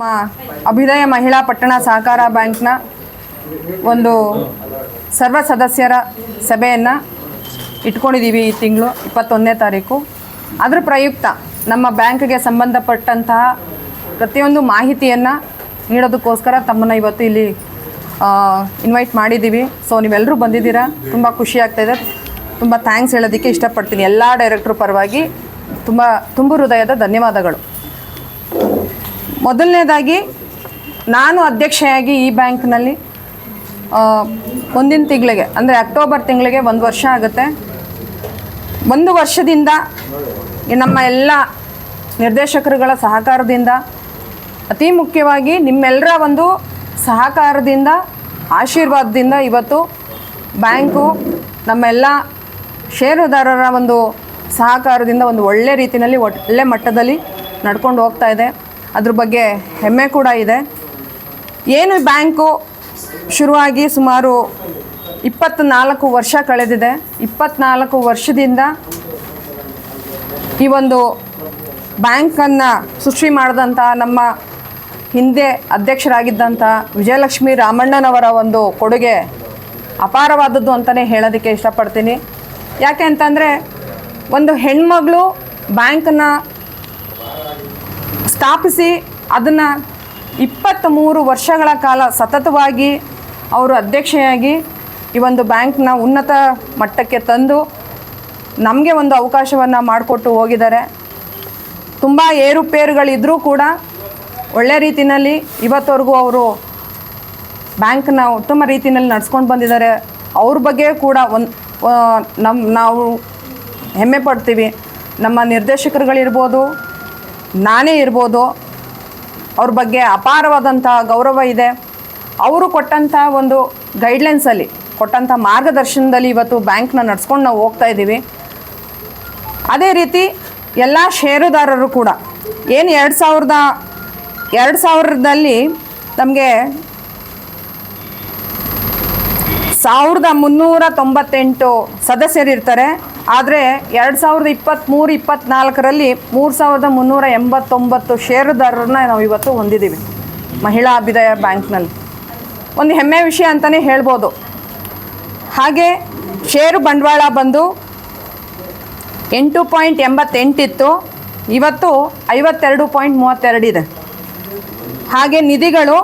ನಮ್ಮ ಅಭ್ಯುದಯ ಮಹಿಳಾ ಪಟ್ಟಣ ಸಹಕಾರ ಬ್ಯಾಂಕ್ನ ಒಂದು ಸರ್ವ ಸದಸ್ಯರ ಸಭೆಯನ್ನು ಇಟ್ಕೊಂಡಿದ್ದೀವಿ ಈ ತಿಂಗಳು ಇಪ್ಪತ್ತೊಂದನೇ ತಾರೀಕು. ಅದರ ಪ್ರಯುಕ್ತ ನಮ್ಮ ಬ್ಯಾಂಕ್ಗೆ ಸಂಬಂಧಪಟ್ಟಂತಹ ಪ್ರತಿಯೊಂದು ಮಾಹಿತಿಯನ್ನು ನೀಡೋದಕ್ಕೋಸ್ಕರ ತಮ್ಮನ್ನು ಇವತ್ತು ಇಲ್ಲಿ ಇನ್ವೈಟ್ ಮಾಡಿದ್ದೀವಿ ಸೊ ನೀವೆಲ್ಲರೂ ಬಂದಿದ್ದೀರಾ? ತುಂಬ ಖುಷಿ ಆಗ್ತಾಯಿದೆ ತುಂಬ ಥ್ಯಾಂಕ್ಸ್ ಹೇಳೋದಕ್ಕೆ ಇಷ್ಟಪಡ್ತೀನಿ. ಎಲ್ಲ ಡೈರೆಕ್ಟ್ರು ಪರವಾಗಿ ತುಂಬ, ತುಂಬು ಹೃದಯದ ಧನ್ಯವಾದಗಳು. ಮೊದಲನೇದಾಗಿ ನಾನು ಅಧ್ಯಕ್ಷೆಯಾಗಿ ಈ ಬ್ಯಾಂಕ್ನಲ್ಲಿ ಮುಂದಿನ ತಿಂಗಳಿಗೆ, ಅಂದರೆ ಅಕ್ಟೋಬರ್ ತಿಂಗಳಿಗೆ ಒಂದು ವರ್ಷ ಆಗುತ್ತೆ. ಒಂದು ವರ್ಷದಿಂದ ನಮ್ಮ ಎಲ್ಲ ನಿರ್ದೇಶಕರುಗಳ ಸಹಕಾರದಿಂದ, ಅತಿ ಮುಖ್ಯವಾಗಿ ನಿಮ್ಮೆಲ್ಲರ ಒಂದು ಸಹಕಾರದಿಂದ, ಆಶೀರ್ವಾದದಿಂದ ಇವತ್ತು ಬ್ಯಾಂಕು ನಮ್ಮೆಲ್ಲ ಷೇರುದಾರರ ಒಂದು ಸಹಕಾರದಿಂದ ಒಂದು ಒಳ್ಳೆ ರೀತಿಯಲ್ಲಿ ಒಳ್ಳೆ ಮಟ್ಟದಲ್ಲಿ ನಡ್ಕೊಂಡು ಹೋಗ್ತಾ ಇದೆ. ಅದ್ರ ಬಗ್ಗೆ ಹೆಮ್ಮೆ ಕೂಡ ಇದೆ. ಏನು ಬ್ಯಾಂಕು ಶುರುವಾಗಿ ಸುಮಾರು ಇಪ್ಪತ್ತ್ನಾಲ್ಕು ವರ್ಷ ಕಳೆದಿದೆ. ಇಪ್ಪತ್ತ್ನಾಲ್ಕು ವರ್ಷದಿಂದ ಈ ಒಂದು ಬ್ಯಾಂಕನ್ನು ಸೃಷ್ಟಿ ಮಾಡಿದಂಥ ನಮ್ಮ ಹಿಂದೆ ಅಧ್ಯಕ್ಷರಾಗಿದ್ದಂಥ ವಿಜಯಲಕ್ಷ್ಮಿ ರಾಮಣ್ಣನವರ ಒಂದು ಕೊಡುಗೆ ಅಪಾರವಾದದ್ದು ಅಂತಲೇ ಹೇಳೋದಕ್ಕೆ ಇಷ್ಟಪಡ್ತೀನಿ. ಯಾಕೆ ಅಂತಂದರೆ ಒಂದು ಹೆಣ್ಮಗಳು ಬ್ಯಾಂಕನ್ನು ಸ್ಥಾಪಿಸಿ ಅದನ್ನು ಇಪ್ಪತ್ತ್ಮೂರು ವರ್ಷಗಳ ಕಾಲ ಸತತವಾಗಿ ಅವರು ಅಧ್ಯಕ್ಷೆಯಾಗಿ ಈ ಒಂದು ಬ್ಯಾಂಕ್ನ ಉನ್ನತ ಮಟ್ಟಕ್ಕೆ ತಂದು ನಮಗೆ ಒಂದು ಅವಕಾಶವನ್ನು ಮಾಡಿಕೊಟ್ಟು ಹೋಗಿದ್ದಾರೆ. ತುಂಬ ಏರುಪೇರುಗಳಿದ್ದರೂ ಕೂಡ ಒಳ್ಳೆ ರೀತಿಯಲ್ಲಿ ಇವತ್ತವರೆಗೂ ಅವರು ಬ್ಯಾಂಕ್ನ ಉತ್ತಮ ರೀತಿಯಲ್ಲಿ ನಡ್ಸ್ಕೊಂಡು ಬಂದಿದ್ದಾರೆ. ಅವ್ರ ಬಗ್ಗೆ ಕೂಡ ಒಂದು ನಮ್ಮ ನಾವು ಹೆಮ್ಮೆ ಪಡ್ತೀವಿ. ನಮ್ಮ ನಿರ್ದೇಶಕರುಗಳಿರ್ಬೋದು ನಾನೇ ಇರ್ಬೋದು. ಅವ್ರ ಬಗ್ಗೆ ಅಪಾರವಾದಂಥ ಗೌರವ ಇದೆ. ಅವರು ಕೊಟ್ಟಂಥ ಒಂದು ಗೈಡ್ಲೈನ್ಸಲ್ಲಿ ಕೊಟ್ಟಂಥ ಮಾರ್ಗದರ್ಶನದಲ್ಲಿ ಇವತ್ತು ಬ್ಯಾಂಕ್ನ ನಡ್ಸ್ಕೊಂಡು ನಾವು ಹೋಗ್ತಾ ಇದ್ದೀವಿ. ಅದೇ ರೀತಿ ಎಲ್ಲ ಷೇರುದಾರರು ಕೂಡ, ಏನು ಎರಡು ಸಾವಿರದ, ಎರಡು ಸಾವಿರದಲ್ಲಿ ನಮಗೆ ಸಾವಿರದ ಮುನ್ನೂರ ತೊಂಬತ್ತೆಂಟು ಸದಸ್ಯರಿರ್ತಾರೆ. ಆದರೆ ಎರಡು ಸಾವಿರದ ಇಪ್ಪತ್ತ್ಮೂರು ಇಪ್ಪತ್ತ್ನಾಲ್ಕರಲ್ಲಿ ಮೂರು ಸಾವಿರದ ಮುನ್ನೂರ ಎಂಬತ್ತೊಂಬತ್ತು ಷೇರುದಾರರನ್ನ ನಾವು ಇವತ್ತು ಹೊಂದಿದ್ದೀವಿ ಮಹಿಳಾ ಅಭ್ಯುದಯ ಬ್ಯಾಂಕ್ನಲ್ಲಿ. ಒಂದು ಹೆಮ್ಮೆ ವಿಷಯ ಅಂತಲೇ ಹೇಳ್ಬೋದು. ಹಾಗೆ ಷೇರು ಬಂಡವಾಳ ಬಂದು ಎಂಟು ಪಾಯಿಂಟ್ ಎಂಬತ್ತೆಂಟಿತ್ತು ಇವತ್ತು ಐವತ್ತೆರಡು ಪಾಯಿಂಟ್ ಮೂವತ್ತೆರಡಿದೆ ಹಾಗೆ ನಿಧಿಗಳು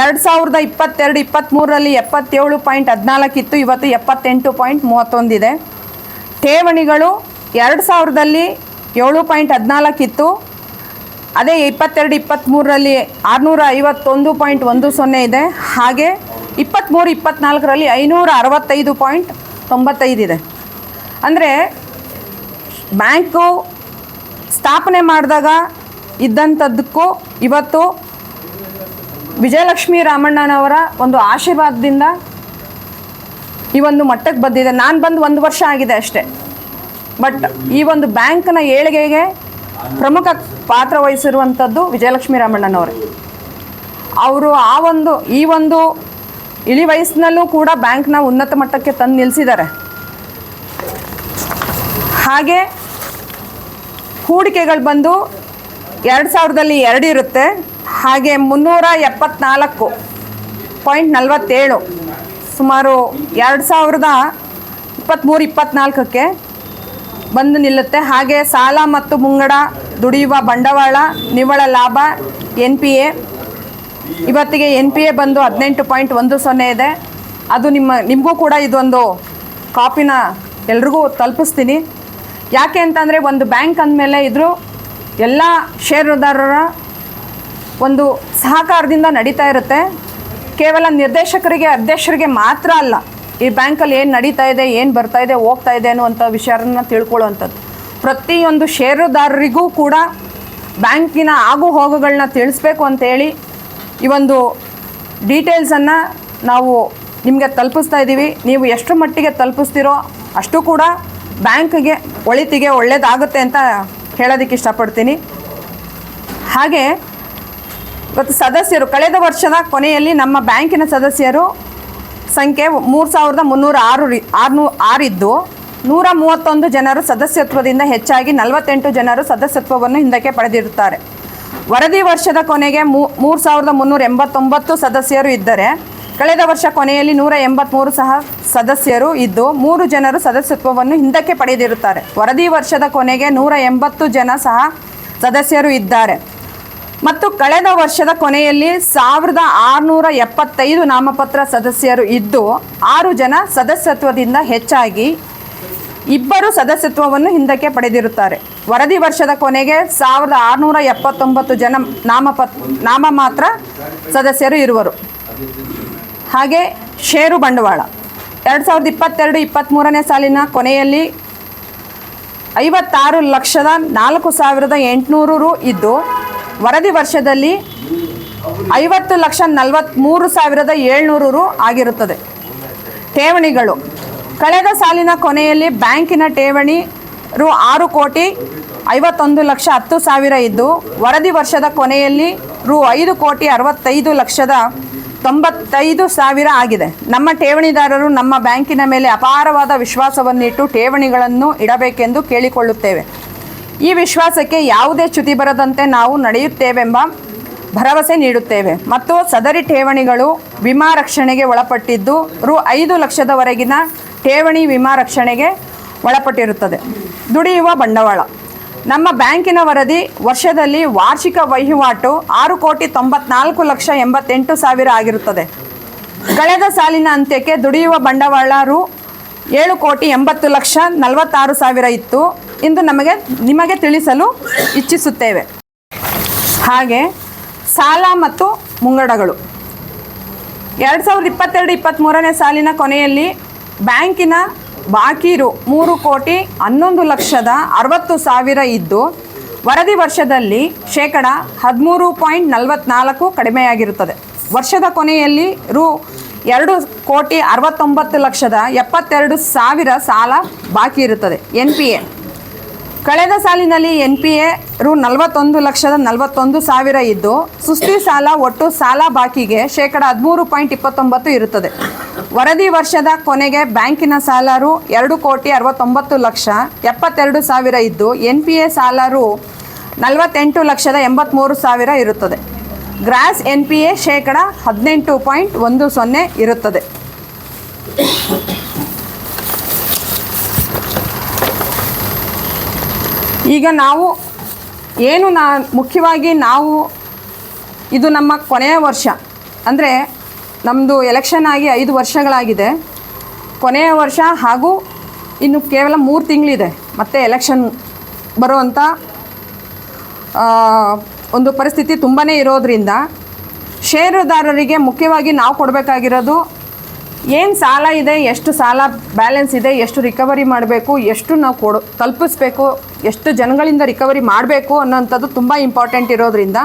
ಎರಡು ಸಾವಿರದ ಇಪ್ಪತ್ತೆರಡು ಇಪ್ಪತ್ತ್ಮೂರರಲ್ಲಿ ಎಪ್ಪತ್ತೇಳು ಪಾಯಿಂಟ್ ಹದಿನಾಲ್ಕಿತ್ತು ಇವತ್ತು ಎಪ್ಪತ್ತೆಂಟು ಪಾಯಿಂಟ್ ಮೂವತ್ತೊಂದಿದೆ ಠೇವಣಿಗಳು ಎರಡು ಸಾವಿರದಲ್ಲಿ ಏಳು ಪಾಯಿಂಟ್ ಹದಿನಾಲ್ಕಿತ್ತು ಅದೇ ಇಪ್ಪತ್ತೆರಡು ಇಪ್ಪತ್ತ್ಮೂರರಲ್ಲಿ ಆರುನೂರ ಐವತ್ತೊಂದು ಪಾಯಿಂಟ್ ಒಂದು ಸೊನ್ನೆ ಇದೆ. ಹಾಗೆ ಇಪ್ಪತ್ತ್ಮೂರು ಇಪ್ಪತ್ತ್ನಾಲ್ಕರಲ್ಲಿ ಐನೂರ ಅರವತ್ತೈದು ಪಾಯಿಂಟ್ ತೊಂಬತ್ತೈದಿದೆ ಅಂದರೆ ಬ್ಯಾಂಕು ಸ್ಥಾಪನೆ ಮಾಡಿದಾಗ ಇದ್ದಂಥದ್ದಕ್ಕೂ ಇವತ್ತು ವಿಜಯಲಕ್ಷ್ಮಿ ರಾಮಣ್ಣನವರ ಒಂದು ಆಶೀರ್ವಾದದಿಂದ ಈ ಒಂದು ಮಟ್ಟಕ್ಕೆ ಬಂದಿದೆ. ನಾನು ಬಂದು ಒಂದು ವರ್ಷ ಆಗಿದೆ ಅಷ್ಟೇ. ಬಟ್ ಈ ಒಂದು ಬ್ಯಾಂಕ್ನ ಏಳಿಗೆಗೆ ಪ್ರಮುಖ ಪಾತ್ರ ವಹಿಸಿರುವಂಥದ್ದು ವಿಜಯಲಕ್ಷ್ಮಿ ರಾಮಣ್ಣನವರೇ ಅವರು ಆ ಒಂದು, ಈ ಒಂದು ಇಳಿ ವಯಸ್ಸಿನಲ್ಲೂ ಕೂಡ ಬ್ಯಾಂಕ್ನ ಉನ್ನತ ಮಟ್ಟಕ್ಕೆ ತಂದು ನಿಲ್ಲಿಸಿದ್ದಾರೆ ಹಾಗೆ ಹೂಡಿಕೆಗಳು ಬಂದು ಎರಡು ಸಾವಿರದಲ್ಲಿ ಎರಡು ಇರುತ್ತೆ. ಹಾಗೆ ಮುನ್ನೂರ ಎಪ್ಪತ್ನಾಲ್ಕು ಪಾಯಿಂಟ್ ನಲವತ್ತೇಳು ಸುಮಾರು ಎರಡು ಸಾವಿರದ ಇಪ್ಪತ್ತ್ಮೂರು, ಇಪ್ಪತ್ತ್ನಾಲ್ಕಕ್ಕೆ ಬಂದು ನಿಲ್ಲುತ್ತೆ. ಹಾಗೆ ಸಾಲ ಮತ್ತು ಮುಂಗಡ ದುಡಿಯುವ ಬಂಡವಾಳ, ನಿವ್ವಳ ಲಾಭ, ಎನ್ ಪಿ ಎ. ಇವತ್ತಿಗೆ ಎನ್ ಪಿ ಎ ಬಂದು ಹದಿನೆಂಟು ಪಾಯಿಂಟ್ ಒಂದು ಸೊನ್ನೆ ಇದೆ. ಅದು ನಿಮ್ಮ, ನಿಮಗೂ ಕೂಡ ಇದೊಂದು ಕಾಪಿನ ಎಲ್ರಿಗೂ ತಲುಪಿಸ್ತೀನಿ. ಯಾಕೆ ಅಂತಂದರೆ ಒಂದು ಬ್ಯಾಂಕ್ ಅಂದಮೇಲೆ ಇದ್ರು ಎಲ್ಲ ಷೇರುದಾರರ ಒಂದು ಸಹಕಾರದಿಂದ ನಡೀತಾ ಇರುತ್ತೆ. ಕೇವಲ ನಿರ್ದೇಶಕರಿಗೆ, ಅಧ್ಯಕ್ಷರಿಗೆ ಮಾತ್ರ ಅಲ್ಲ, ಈ ಬ್ಯಾಂಕಲ್ಲಿ ಏನು ನಡೀತಾ ಇದೆ, ಏನು ಬರ್ತಾ ಇದೆ, ಹೋಗ್ತಾ ಇದೆ ಅನ್ನುವಂಥ ವಿಚಾರನ ತಿಳ್ಕೊಳ್ಳುವಂಥದ್ದು. ಪ್ರತಿಯೊಂದು ಷೇರುದಾರರಿಗೂ ಕೂಡ ಬ್ಯಾಂಕಿನ ಆಗು ಹೋಗುಗಳನ್ನ ತಿಳಿಸ್ಬೇಕು ಅಂತೇಳಿ ಈ ಒಂದು ಡೀಟೇಲ್ಸನ್ನು ನಾವು ನಿಮಗೆ ತಲುಪಿಸ್ತಾ ಇದ್ದೀವಿ ನೀವು ಎಷ್ಟು ಮಟ್ಟಿಗೆ ತಲುಪಿಸ್ತೀರೋ ಅಷ್ಟು ಕೂಡ ಬ್ಯಾಂಕ್ಗೆ, ಒಳಿತಿಗೆ ಒಳ್ಳೆಯದಾಗುತ್ತೆ ಅಂತ ಹೇಳೋದಕ್ಕೆ ಇಷ್ಟಪಡ್ತೀನಿ. ಹಾಗೆ ಇವತ್ತು ಸದಸ್ಯರು, ಕಳೆದ ವರ್ಷದ ಕೊನೆಯಲ್ಲಿ ನಮ್ಮ ಬ್ಯಾಂಕಿನ ಸದಸ್ಯರು ಸಂಖ್ಯೆ ಮೂರು ಸಾವಿರದ ಮುನ್ನೂರ ಆರು ರಿ, ಆರುನೂ, ಆರಿದ್ದು ನೂರ ಮೂವತ್ತೊಂದು ಜನರು ಸದಸ್ಯತ್ವದಿಂದ ಹೆಚ್ಚಾಗಿ ನಲವತ್ತೆಂಟು ಜನರು ಸದಸ್ಯತ್ವವನ್ನು ಹಿಂದಕ್ಕೆ ಪಡೆದಿರುತ್ತಾರೆ. ವರದಿ ವರ್ಷದ ಕೊನೆಗೆ ಮೂರು ಸಾವಿರದ ಮುನ್ನೂರ ಎಂಬತ್ತೊಂಬತ್ತು ಸದಸ್ಯರು ಇದ್ದರೆ, ಕಳೆದ ವರ್ಷ ಕೊನೆಯಲ್ಲಿ ನೂರ ಎಂಬತ್ತ್ಮೂರು ಸಹ ಸದಸ್ಯರು ಇದ್ದು, ಮೂರು ಜನರು ಸದಸ್ಯತ್ವವನ್ನು ಹಿಂದಕ್ಕೆ ಪಡೆದಿರುತ್ತಾರೆ. ವರದಿ ವರ್ಷದ ಕೊನೆಗೆ ನೂರ ಎಂಬತ್ತು ಜನ ಸಹ ಸದಸ್ಯರು ಇದ್ದಾರೆ. ಮತ್ತು ಕಳೆದ ವರ್ಷದ ಕೊನೆಯಲ್ಲಿ ಸಾವಿರದ ಆರುನೂರ ಎಪ್ಪತ್ತೈದು ನಾಮಪತ್ರ ಸದಸ್ಯರು ಇದ್ದು ಆರು ಜನ ಸದಸ್ಯತ್ವದಿಂದ ಹೆಚ್ಚಾಗಿ ಇಬ್ಬರು ಸದಸ್ಯತ್ವವನ್ನು ಹಿಂದಕ್ಕೆ ಪಡೆದಿರುತ್ತಾರೆ. ವರದಿ ವರ್ಷದ ಕೊನೆಗೆ ಸಾವಿರದ ಆರುನೂರ ಎಪ್ಪತ್ತೊಂಬತ್ತು ಜನ ನಾಮಪತ್, ನಾಮ ಮಾತ್ರ ಸದಸ್ಯರು ಇರುವರು. ಹಾಗೆ ಷೇರು ಬಂಡವಾಳ. ಎರಡು ಸಾವಿರದ ಇಪ್ಪತ್ತೆರಡು ಇಪ್ಪತ್ತ್ಮೂರನೇ ಸಾಲಿನ ಕೊನೆಯಲ್ಲಿ ಐವತ್ತಾರು ಲಕ್ಷದ ನಾಲ್ಕು ಸಾವಿರದ ಎಂಟುನೂರು ಇದ್ದು ವರದಿ ವರ್ಷದಲ್ಲಿ ಐವತ್ತು ಲಕ್ಷ ನಲವತ್ತ್ಮೂರು ಸಾವಿರದ ಏಳ್ನೂರು ರು ಆಗಿರುತ್ತದೆ. ಠೇವಣಿಗಳು. ಕಳೆದ ಸಾಲಿನ ಕೊನೆಯಲ್ಲಿ ಬ್ಯಾಂಕಿನ ಠೇವಣಿ ರು ಆರು ಕೋಟಿ ಐವತ್ತೊಂದು ಲಕ್ಷ ಹತ್ತು ಸಾವಿರ ಇದ್ದು, ವರದಿ ವರ್ಷದ ಕೊನೆಯಲ್ಲಿ ರು ಐದು ಕೋಟಿ ಅರವತ್ತೈದು ಲಕ್ಷದ ತೊಂಬತ್ತೈದು ಸಾವಿರ ಆಗಿದೆ. ನಮ್ಮ ಠೇವಣಿದಾರರು ನಮ್ಮ ಬ್ಯಾಂಕಿನ ಮೇಲೆ ಅಪಾರವಾದ ವಿಶ್ವಾಸವನ್ನಿಟ್ಟು ಠೇವಣಿಗಳನ್ನು ಇಡಬೇಕೆಂದು ಕೇಳಿಕೊಳ್ಳುತ್ತೇವೆ. ಈ ವಿಶ್ವಾಸಕ್ಕೆ ಯಾವುದೇ ಚ್ಯುತಿ ಬರದಂತೆ ನಾವು ನಡೆಯುತ್ತೇವೆಂಬ ಭರವಸೆ ನೀಡುತ್ತೇವೆ. ಮತ್ತು ಸದರಿ ಠೇವಣಿಗಳು ವಿಮಾ ರಕ್ಷಣೆಗೆ ಒಳಪಟ್ಟಿದ್ದು ರು ಐದು ಲಕ್ಷದವರೆಗಿನ ಠೇವಣಿ ವಿಮಾ ರಕ್ಷಣೆಗೆ ಒಳಪಟ್ಟಿರುತ್ತದೆ. ದುಡಿಯುವ ಬಂಡವಾಳ. ನಮ್ಮ ಬ್ಯಾಂಕಿನ ವರದಿ ವರ್ಷದಲ್ಲಿ ವಾರ್ಷಿಕ ವಹಿವಾಟು ಆರು ಕೋಟಿ ತೊಂಬತ್ನಾಲ್ಕು ಲಕ್ಷ ಎಂಬತ್ತೆಂಟು ಸಾವಿರ ಆಗಿರುತ್ತದೆ. ಕಳೆದ ಸಾಲಿನ ಅಂತ್ಯಕ್ಕೆ ದುಡಿಯುವ ಬಂಡವಾಳ ರು ಏಳು ಕೋಟಿ ಎಂಬತ್ತು ಲಕ್ಷ ನಲವತ್ತಾರು ಸಾವಿರ ಇತ್ತು. ಇಂದು ನಮಗೆ, ನಿಮಗೆ ತಿಳಿಸಲು ಇಚ್ಛಿಸುತ್ತೇವೆ. ಹಾಗೆ ಸಾಲ ಮತ್ತು ಮುಂಗಡಗಳು. ಎರಡು ಸಾವಿರದ ಇಪ್ಪತ್ತೆರಡು ಇಪ್ಪತ್ತ್ಮೂರನೇ ಸಾಲಿನ ಕೊನೆಯಲ್ಲಿ ಬ್ಯಾಂಕಿನ ಬಾಕಿ ರು ಮೂರು ಕೋಟಿ ಹನ್ನೊಂದು ಲಕ್ಷದ ಅರವತ್ತು ಸಾವಿರ ಇದ್ದು, ವರದಿ ವರ್ಷದಲ್ಲಿ ಶೇಕಡ ಹದಿಮೂರು ಪಾಯಿಂಟ್ ನಲವತ್ನಾಲ್ಕು ಕಡಿಮೆಯಾಗಿರುತ್ತದೆ. ವರ್ಷದ ಕೊನೆಯಲ್ಲಿ ರು ಎರಡು ಕೋಟಿ ಅರವತ್ತೊಂಬತ್ತು ಲಕ್ಷದ ಎಪ್ಪತ್ತೆರಡು ಸಾವಿರ ಸಾಲ ಬಾಕಿ ಇರುತ್ತದೆ. N P A. ಕಳೆದ ಸಾಲಿನಲ್ಲಿ ಎನ್ ಪಿ ಎ ರು ನಲವತ್ತೊಂದು ಲಕ್ಷದ ನಲವತ್ತೊಂದು ಸಾವಿರ ಇದ್ದು, ಸುಸ್ತಿ ಸಾಲ ಒಟ್ಟು ಸಾಲ ಬಾಕಿಗೆ ಶೇಕಡ ಹದಿಮೂರು ಪಾಯಿಂಟ್ ಇಪ್ಪತ್ತೊಂಬತ್ತು ಇರುತ್ತದೆ. ವರದಿ ವರ್ಷದ ಕೊನೆಗೆ ಬ್ಯಾಂಕಿನ ಸಾಲ ರು ಎರಡು ಕೋಟಿ ಅರವತ್ತೊಂಬತ್ತು ಲಕ್ಷ ಎಪ್ಪತ್ತೆರಡು ಸಾವಿರ ಇದ್ದು ಎನ್ ಪಿ ಎ ಸಾಲ ರು ನಲವತ್ತೆಂಟು ಲಕ್ಷದ ಎಂಬತ್ತ್ಮೂರು ಸಾವಿರ ಇರುತ್ತದೆ. ಗ್ರಾಸ್ ಎನ್ ಪಿ ಎ ಶೇಕಡ ಹದಿನೆಂಟು ಪಾಯಿಂಟ್ ಒಂದು ಸೊನ್ನೆ ಇರುತ್ತದೆ. ಈಗ ನಾವು ಏನು ನಾ, ಮುಖ್ಯವಾಗಿ ನಾವು ಇದು ನಮ್ಮ ಕೊನೆಯ ವರ್ಷ. ಅಂದರೆ ನಮ್ಮದು ಎಲೆಕ್ಷನ್ ಆಗಿ ಐದು ವರ್ಷಗಳಾಗಿದೆ. ಕೊನೆಯ ವರ್ಷ ಹಾಗೂ ಇನ್ನು ಕೇವಲ ಮೂರು ತಿಂಗಳಿದೆ. ಮತ್ತೆ ಎಲೆಕ್ಷನ್ ಬರುವಂಥ ಒಂದು ಪರಿಸ್ಥಿತಿ ತುಂಬಾ ಇರೋದ್ರಿಂದ, ಷೇರುದಾರರಿಗೆ ಮುಖ್ಯವಾಗಿ ನಾವು ಕೊಡಬೇಕಾಗಿರೋದು ಏನು ಸಾಲ ಇದೆ, ಎಷ್ಟು ಸಾಲ ಬ್ಯಾಲೆನ್ಸ್ ಇದೆ, ಎಷ್ಟು ರಿಕವರಿ ಮಾಡಬೇಕು, ಎಷ್ಟು ನಾವು ಕೊಡು ತಲುಪಿಸ್ಬೇಕು, ಎಷ್ಟು ಜನಗಳಿಂದ ರಿಕವರಿ ಮಾಡಬೇಕು ಅನ್ನೋಂಥದ್ದು ತುಂಬ ಇಂಪಾರ್ಟೆಂಟ್ ಇರೋದ್ರಿಂದ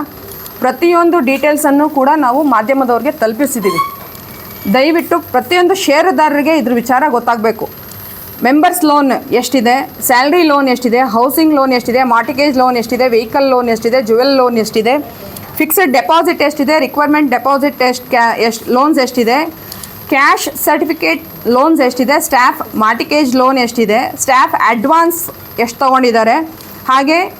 ಪ್ರತಿಯೊಂದು ಡೀಟೇಲ್ಸನ್ನು ಕೂಡ ನಾವು ಮಾಧ್ಯಮದವ್ರಿಗೆ ತಲುಪಿಸಿದ್ದೀವಿ ದಯವಿಟ್ಟು ಪ್ರತಿಯೊಂದು ಷೇರುದಾರರಿಗೆ ಇದ್ರ ವಿಚಾರ ಗೊತ್ತಾಗಬೇಕು. ಮೆಂಬರ್ಸ್ ಲೋನ್ ಎಷ್ಟಿದೆ ಸ್ಯಾಲ್ರಿ ಲೋನ್ ಎಷ್ಟಿದೆ ಹೌಸಿಂಗ್ ಲೋನ್ ಎಷ್ಟಿದೆ ಮಾರ್ಟಿಗೇಜ್ ಲೋನ್ ಎಷ್ಟಿದೆ ವೆಹಿಕಲ್ ಲೋನ್ ಎಷ್ಟಿದೆ ಜುವೆಲ್ ಲೋನ್ ಎಷ್ಟಿದೆ ಫಿಕ್ಸ್ಡ್ ಡೆಪಾಸಿಟ್ ಎಷ್ಟಿದೆ ರಿಕ್ವೈರ್ಮೆಂಟ್ ಡೆಪಾಸಿಟ್ ಎಷ್ಟು ಕ್ಯಾ ಎಷ್ಟು ಲೋನ್ಸ್ ಎಷ್ಟಿದೆ ಕ್ಯಾಶ್ ಸರ್ಟಿಫಿಕೇಟ್ ಲೋನ್ಸ್ ಎಷ್ಟಿದೆ? ಸ್ಟಾಫ್ ಮಾರ್ಟಿಕೇಜ್ ಲೋನ್ ಎಷ್ಟಿದೆ? ಸ್ಟಾಫ್ ಅಡ್ವಾನ್ಸ್ ಎಷ್ಟು ತೊಗೊಂಡಿದ್ದಾರೆ? ಹಾಗೆ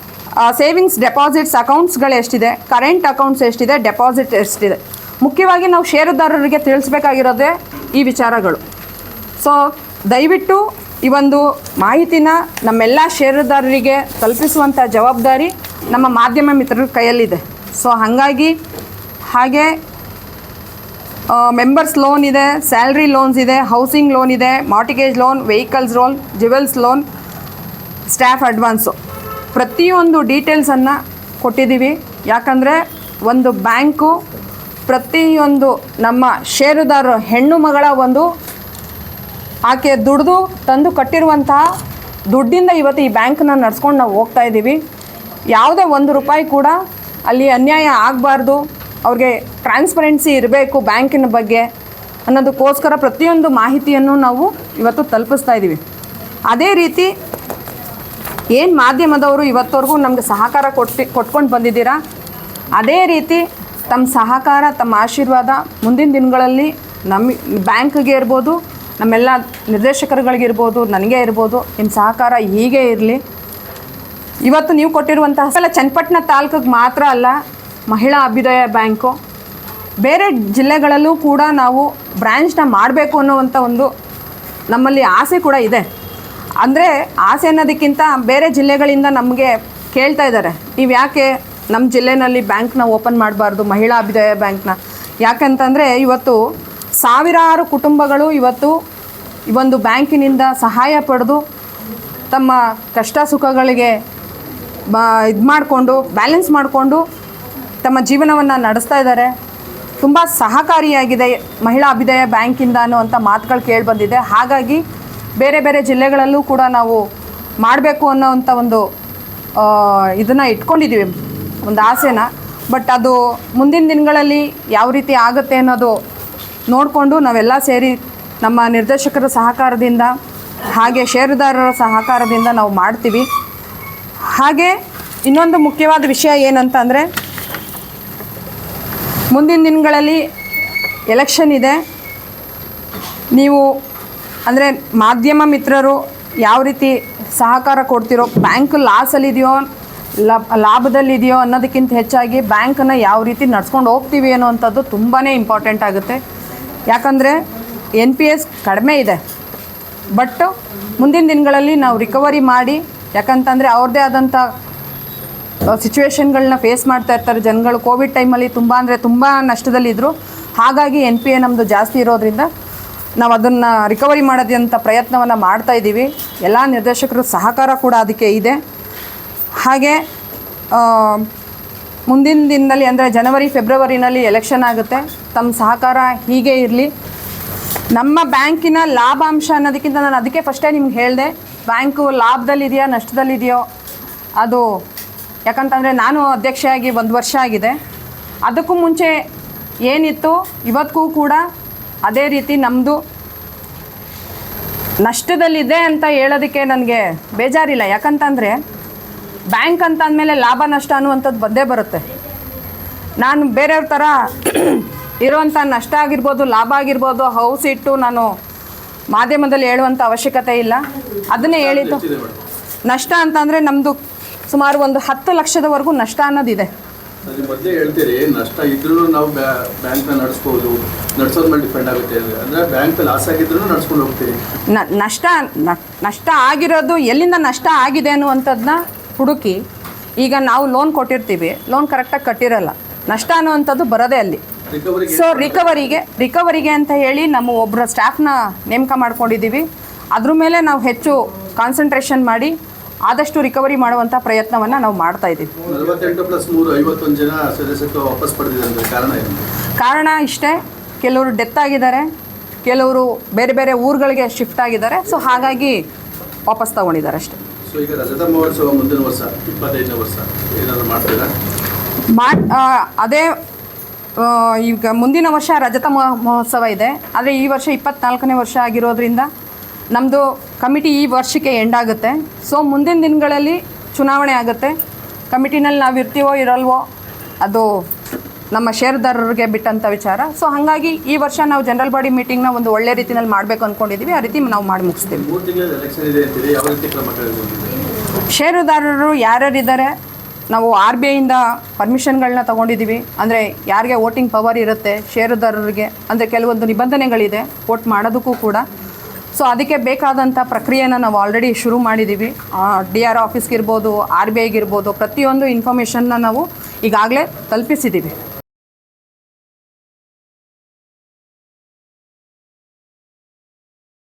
ಸೇವಿಂಗ್ಸ್ ಡೆಪಾಸಿಟ್ಸ್ ಅಕೌಂಟ್ಸ್ಗಳು ಎಷ್ಟಿದೆ? ಕರೆಂಟ್ ಅಕೌಂಟ್ಸ್ ಎಷ್ಟಿದೆ? ಡೆಪಾಸಿಟ್ ಎಷ್ಟಿದೆ? ಮುಖ್ಯವಾಗಿ ನಾವು ಷೇರುದಾರರಿಗೆ ತಿಳಿಸ್ಬೇಕಾಗಿರೋದೇ ಈ ವಿಚಾರಗಳು. ಸೊ, ದಯವಿಟ್ಟು ಈ ಒಂದು ಮಾಹಿತಿನ ನಮ್ಮೆಲ್ಲ ಷೇರುದಾರರಿಗೆ ತಲುಪಿಸುವಂಥ ಜವಾಬ್ದಾರಿ ನಮ್ಮ ಮಾಧ್ಯಮ ಮಿತ್ರರ ಕೈಯಲ್ಲಿದೆ. ಸೊ, ಹಾಗಾಗಿ ಹಾಗೆ ಮೆಂಬರ್ಸ್ ಲೋನ್ ಇದೆ ಸ್ಯಾಲ್ರಿ ಲೋನ್ಸ್ ಇದೆ ಹೌಸಿಂಗ್ ಲೋನ್ ಇದೆ mortgage loan vehicles loan jewels loan staff advance ಪ್ರತಿಯೊಂದು ಡೀಟೇಲ್ಸನ್ನು ಕೊಟ್ಟಿದ್ದೀವಿ. ಯಾಕಂದರೆ ಒಂದು ಬ್ಯಾಂಕು ಪ್ರತಿಯೊಂದು ನಮ್ಮ ಷೇರುದಾರ ಹೆಣ್ಣು ಮಗಳ ಒಂದು ಆಕೆ ದುಡಿದು ತಂದು ಕಟ್ಟಿರುವಂತಹ ದುಡ್ಡಿಂದ ಇವತ್ತು ಈ ಬ್ಯಾಂಕನ್ನ ನಡೆಸ್ಕೊಂಡು ನಾವು ಹೋಗ್ತಾ ಇದ್ದೀವಿ. ಯಾವುದೇ ಒಂದು ರೂಪಾಯಿ ಕೂಡ ಅಲ್ಲಿ ಅನ್ಯಾಯ ಆಗಬಾರ್ದು. ಅವ್ರಿಗೆ ಟ್ರಾನ್ಸ್ಪರೆನ್ಸಿ ಇರಬೇಕು ಬ್ಯಾಂಕಿನ ಬಗ್ಗೆ ಅನ್ನೋದಕ್ಕೋಸ್ಕರ ಪ್ರತಿಯೊಂದು ಮಾಹಿತಿಯನ್ನು ನಾವು ಇವತ್ತು ತಲುಪಿಸ್ತಾ ಇದ್ದೀವಿ ಅದೇ ರೀತಿ ಏನು ಮಾಧ್ಯಮದವರು ಇವತ್ತವರೆಗೂ ನಮಗೆ ಸಹಕಾರ ಕೊಟ್ಟು, ಕೊಟ್ಕೊಂಡು ಬಂದಿದ್ದೀರಾ? ಅದೇ ರೀತಿ ತಮ್ಮ ಸಹಕಾರ ತಮ್ಮ ಆಶೀರ್ವಾದ ಮುಂದಿನ ದಿನಗಳಲ್ಲಿ ನಮ್ಮ ಬ್ಯಾಂಕ್ಗೆ ಇರ್ಬೋದು, ನಮ್ಮೆಲ್ಲ ನಿರ್ದೇಶಕರುಗಳಿಗಿರ್ಬೋದು ನನಗೆ ಇರ್ಬೋದು ನಿಮ್ಮ ಸಹಕಾರ ಹೀಗೆ ಇರಲಿ. ಇವತ್ತು ನೀವು ಕೊಟ್ಟಿರುವಂತಹ ಸಲ ಚನ್ನಪಟ್ಟಣ ತಾಲೂಕಿಗೆ ಮಾತ್ರ ಅಲ್ಲ ಮಹಿಳಾ ಅಭ್ಯುದಯ ಬ್ಯಾಂಕು. ಬೇರೆ ಜಿಲ್ಲೆಗಳಲ್ಲೂ ಕೂಡ ನಾವು ಬ್ರ್ಯಾಂಚ್ನ ಮಾಡಬೇಕು ಅನ್ನುವಂಥ ಒಂದು ನಮ್ಮಲ್ಲಿ ಆಸೆ ಕೂಡ ಇದೆ. ಅಂದರೆ ಆಸೆ ಅನ್ನೋದಕ್ಕಿಂತ ಬೇರೆ ಜಿಲ್ಲೆಗಳಿಂದ ನಮಗೆ ಕೇಳ್ತಾ ಇದ್ದಾರೆ. ನೀವು ಯಾಕೆ ನಮ್ಮ ಜಿಲ್ಲೆನಲ್ಲಿ ಬ್ಯಾಂಕ್ನ ಓಪನ್ ಮಾಡಬಾರ್ದು, ಮಹಿಳಾ ಅಭ್ಯುದಯ ಬ್ಯಾಂಕ್ನ? ಯಾಕಂತಂದರೆ ಇವತ್ತು ಸಾವಿರಾರು ಕುಟುಂಬಗಳು ಇವತ್ತು ಈ ಒಂದು ಬ್ಯಾಂಕಿನಿಂದ ಸಹಾಯ ಪಡೆದು ತಮ್ಮ ಕಷ್ಟ ಸುಖಗಳಿಗೆ ಬ ಇದು ಮಾಡಿಕೊಂಡು ಬ್ಯಾಲೆನ್ಸ್ ಮಾಡಿಕೊಂಡು ತಮ್ಮ ಜೀವನವನ್ನು ನಡೆಸ್ತಾ ಇದ್ದಾರೆ. ತುಂಬ ಸಹಕಾರಿಯಾಗಿದೆ ಮಹಿಳಾ ಅಭ್ಯುದಯ ಬ್ಯಾಂಕಿಂದ ಅನ್ನುವಂಥ ಮಾತುಗಳು ಕೇಳಿಬಂದಿದೆ ಹಾಗಾಗಿ ಬೇರೆ ಬೇರೆ ಜಿಲ್ಲೆಗಳಲ್ಲೂ ಕೂಡ ನಾವು ಮಾಡಬೇಕು ಅನ್ನೋವಂಥ ಒಂದು ಇದನ್ನು ಇಟ್ಕೊಂಡಿದ್ದೀವಿ ಒಂದು ಆಸೆನ. ಬಟ್ ಅದು ಮುಂದಿನ ದಿನಗಳಲ್ಲಿ ಯಾವ ರೀತಿ ಆಗುತ್ತೆ ಅನ್ನೋದು ನೋಡಿಕೊಂಡು ನಾವೆಲ್ಲ ಸೇರಿ ನಮ್ಮ ನಿರ್ದೇಶಕರ ಸಹಕಾರದಿಂದ, ಹಾಗೆ ಷೇರುದಾರರ ಸಹಕಾರದಿಂದ ನಾವು ಮಾಡ್ತೀವಿ. ಹಾಗೆ ಇನ್ನೊಂದು ಮುಖ್ಯವಾದ ವಿಷಯ ಏನಂತ ಅಂದರೆ ಮುಂದಿನ ದಿನಗಳಲ್ಲಿ ಎಲೆಕ್ಷನ್ ಇದೆ. ನೀವು ಅಂದರೆ ಮಾಧ್ಯಮ ಮಿತ್ರರು ಯಾವ ರೀತಿ ಸಹಕಾರ ಕೊಡ್ತಿರೋ ಬ್ಯಾಂಕ್ ಲಾಸಲ್ಲಿದೆಯೋ ಲಾಭದಲ್ಲಿದೆಯೋ ಅನ್ನೋದಕ್ಕಿಂತ ಹೆಚ್ಚಾಗಿ ಬ್ಯಾಂಕನ್ನು ಯಾವ ರೀತಿ ನಡ್ಸ್ಕೊಂಡು ಹೋಗ್ತೀವಿ ಅನ್ನೋವಂಥದ್ದು ತುಂಬಾ ಇಂಪಾರ್ಟೆಂಟ್ ಆಗುತ್ತೆ. ಯಾಕಂದರೆ ಎನ್ ಪಿ ಎಸ್ ಕಡಿಮೆ ಇದೆ. ಬಟ್ ಮುಂದಿನ ದಿನಗಳಲ್ಲಿ ನಾವು ರಿಕವರಿ ಮಾಡಿ, ಯಾಕಂತಂದರೆ ಅವ್ರದ್ದೇ ಆದಂಥ ಸಿಚುವೇಶನ್ಗಳನ್ನ ಫೇಸ್ ಮಾಡ್ತಾ ಇರ್ತಾರೆ. ಜನಗಳು ಕೋವಿಡ್ ಟೈಮಲ್ಲಿ ತುಂಬ ಅಂದರೆ ತುಂಬ ನಷ್ಟದಲ್ಲಿದ್ದರು ಹಾಗಾಗಿ ಎನ್ ಪಿ ಎ ನಮ್ಮದು ಜಾಸ್ತಿ ಇರೋದ್ರಿಂದ ನಾವು ಅದನ್ನು ರಿಕವರಿ ಮಾಡೋದಂಥ ಪ್ರಯತ್ನವನ್ನು ಮಾಡ್ತಾ ಇದ್ದೀವಿ. ಎಲ್ಲ ನಿರ್ದೇಶಕರ ಸಹಕಾರ ಕೂಡ ಅದಕ್ಕೆ ಇದೆ. ಹಾಗೆ ಮುಂದಿನ ದಿನದಲ್ಲಿ ಅಂದರೆ ಜನವರಿ ಫೆಬ್ರವರಿನಲ್ಲಿ ಎಲೆಕ್ಷನ್ ಆಗುತ್ತೆ. ತಮ್ಮ ಸಹಕಾರ ಹೀಗೆ ಇರಲಿ. ನಮ್ಮ ಬ್ಯಾಂಕಿನ ಲಾಭಾಂಶ ಅನ್ನೋದಕ್ಕಿಂತ ನಾನು ಅದಕ್ಕೆ ಫಸ್ಟೇ ನಿಮ್ಗೆ ಹೇಳಿದೆ. ಬ್ಯಾಂಕು ಲಾಭದಲ್ಲಿದೆಯಾ ನಷ್ಟದಲ್ಲಿದೆಯೋ ಅದು ಯಾಕಂತಂದರೆ ನಾನು ಅಧ್ಯಕ್ಷೆಯಾಗಿ ಒಂದು ವರ್ಷ ಆಗಿದೆ. ಅದಕ್ಕೂ ಮುಂಚೆ ಏನಿತ್ತು ಇವತ್ತಿಗೂ ಕೂಡ ಅದೇ ರೀತಿ ನಮ್ಮದು ನಷ್ಟದಲ್ಲಿದೆ ಅಂತ ಹೇಳೋದಕ್ಕೆ ನನಗೆ ಬೇಜಾರಿಲ್ಲ. ಯಾಕಂತಂದರೆ ಬ್ಯಾಂಕ್ ಅಂತ ಅಂದಮೇಲೆ ಲಾಭ, ನಷ್ಟ ಅನ್ನುವಂಥದ್ದು ಬಂದೇ ಬರುತ್ತೆ. ನಾನು ಬೇರೆಯವ್ರ ಥರ ಇರುವಂಥ ನಷ್ಟ ಆಗಿರ್ಬೋದು, ಲಾಭ ಆಗಿರ್ಬೋದು, ಹೌಸ್ ಇಟ್ಟು ನಾನು ಮಾಧ್ಯಮದಲ್ಲಿ ಹೇಳುವಂಥ ಅವಶ್ಯಕತೆ ಇಲ್ಲ. ಅದನ್ನೇ ಹೇಳಿದ್ದು. ನಷ್ಟ ಅಂತಂದರೆ ನಮ್ಮದು ಸುಮಾರು ಒಂದು ಹತ್ತು ಲಕ್ಷದವರೆಗೂ ನಷ್ಟ ಅನ್ನೋದಿದೆ. ನೀವು ಮೊದಲೇ ಹೇಳ್ತೀರಿ ನಷ್ಟ ಇದ್ರೂ ನಾವು ಬ್ಯಾಂಕ್ನ ನಡೆಸ್ಬೋದು ನಡೆಸೋದ್ ಮೇಲೆ ಡಿಪೆಂಡ್ ಆಗುತ್ತೆ. ಅಂದ್ರೆ ಬ್ಯಾಂಕ್ ಲಾಸ್ ಆಗಿದ್ರು ನಡ್ಸ್ಕೊಂಡು ಹೋಗ್ತೀರಿ. ನಷ್ಟ ನಷ್ಟ ಆಗಿರೋದು ಎಲ್ಲಿಂದ ನಷ್ಟ ಆಗಿದೆ ಅನ್ನುವಂಥದ್ದನ್ನ ಹುಡುಕಿ ಈಗ ನಾವು ಲೋನ್ ಕೊಟ್ಟಿರ್ತೀವಿ ಲೋನ್ ಕರೆಕ್ಟಾಗಿ ಕಟ್ಟಿರಲ್ಲ. ನಷ್ಟ ಅನ್ನುವಂಥದ್ದು ಬರೋದೇ ಅಲ್ಲಿ. ಸೊ ರಿಕವರಿಗೆ ರಿಕವರಿಗೆ ಅಂತ ಹೇಳಿ ನಮ್ಮ ಒಬ್ಬರ ಸ್ಟಾಫ್ನ ನೇಮಕ ಮಾಡ್ಕೊಂಡಿದ್ದೀವಿ. ಅದ್ರ ಮೇಲೆ ನಾವು ಹೆಚ್ಚು ಕಾನ್ಸಂಟ್ರೇಷನ್ ಮಾಡಿ ಆದಷ್ಟು ರಿಕವರಿ ಮಾಡುವಂಥ ಪ್ರಯತ್ನವನ್ನು ನಾವು ಮಾಡ್ತಾ ಇದ್ದೀವಿ. ಕಾರಣ ಇಷ್ಟೇ ಕೆಲವರು ಡೆತ್ ಆಗಿದ್ದಾರೆ ಕೆಲವರು ಬೇರೆ ಬೇರೆ ಊರುಗಳಿಗೆ ಶಿಫ್ಟ್ ಆಗಿದ್ದಾರೆ ಸೊ ಹಾಗಾಗಿ ವಾಪಸ್ ತಗೊಂಡಿದ್ದಾರೆ ಅಷ್ಟೇ. ಸೊ ಈಗ ರಜತ ಮುಂದಿನ ವರ್ಷ ಇಪ್ಪತ್ತೈದನೇ ವರ್ಷ ಏನಾದ್ರು ಮಾಡ್ತೀರಾ? ಮಾಡ್ ಅದೇ ಈಗ ಮುಂದಿನ ವರ್ಷ ರಜತ ಮಹೋತ್ಸವ ಇದೆ ಆದರೆ ಈ ವರ್ಷ ಇಪ್ಪತ್ನಾಲ್ಕನೇ ವರ್ಷ ಆಗಿರೋದ್ರಿಂದ ನಮ್ಮದು ಕಮಿಟಿ ಈ ವರ್ಷಕ್ಕೆ ಎಂಡ್ ಆಗುತ್ತೆ. ಸೊ ಮುಂದಿನ ದಿನಗಳಲ್ಲಿ ಚುನಾವಣೆ ಆಗುತ್ತೆ. ಕಮಿಟಿನಲ್ಲಿ ನಾವು ಇರ್ತೀವೋ, ಇರಲ್ವೋ, ಅದು ನಮ್ಮ ಷೇರುದಾರರಿಗೆ ಬಿಟ್ಟಂಥ ವಿಚಾರ. ಸೊ ಹಾಗಾಗಿ ಈ ವರ್ಷ ನಾವು ಜನರಲ್ ಬಾಡಿ ಮೀಟಿಂಗ್ನ ಒಂದು ಒಳ್ಳೆ ರೀತಿಯಲ್ಲಿ ಮಾಡಬೇಕು ಅಂದ್ಕೊಂಡಿದ್ದೀವಿ ಆ ರೀತಿ ನಾವು ಮಾಡಿ ಮುಗಿಸ್ತೀವಿ. ಷೇರುದಾರರು ಯಾರ್ಯಾರಿದ್ದಾರೆ? ನಾವು ಆರ್ ಬಿ ಐಯಿಂದ ಪರ್ಮಿಷನ್ಗಳನ್ನ ತೊಗೊಂಡಿದ್ದೀವಿ ಅಂದರೆ ಯಾರಿಗೆ ವೋಟಿಂಗ್ ಪವರ್ ಇರುತ್ತೆ, ಷೇರುದಾರರಿಗೆ. ಅಂದರೆ ಕೆಲವೊಂದು ನಿಬಂಧನೆಗಳಿದೆ. ವೋಟ್ ಮಾಡೋದಕ್ಕೂ ಕೂಡ. ಸೊ ಅದಕ್ಕೆ ಬೇಕಾದಂಥ ಪ್ರಕ್ರಿಯೆನ ನಾವು ಆಲ್ರೆಡಿ ಶುರು ಮಾಡಿದ್ದೀವಿ ಡಿ ಆರ್ ಆಫೀಸ್ಗಿರ್ಬೋದು ಆರ್ ಬಿ ಐಗಿರ್ಬೋದು ಪ್ರತಿಯೊಂದು ಇನ್ಫಾರ್ಮೇಷನ್ನ ನಾವು ಈಗಾಗಲೇ ತಲುಪಿಸಿದ್ದೀವಿ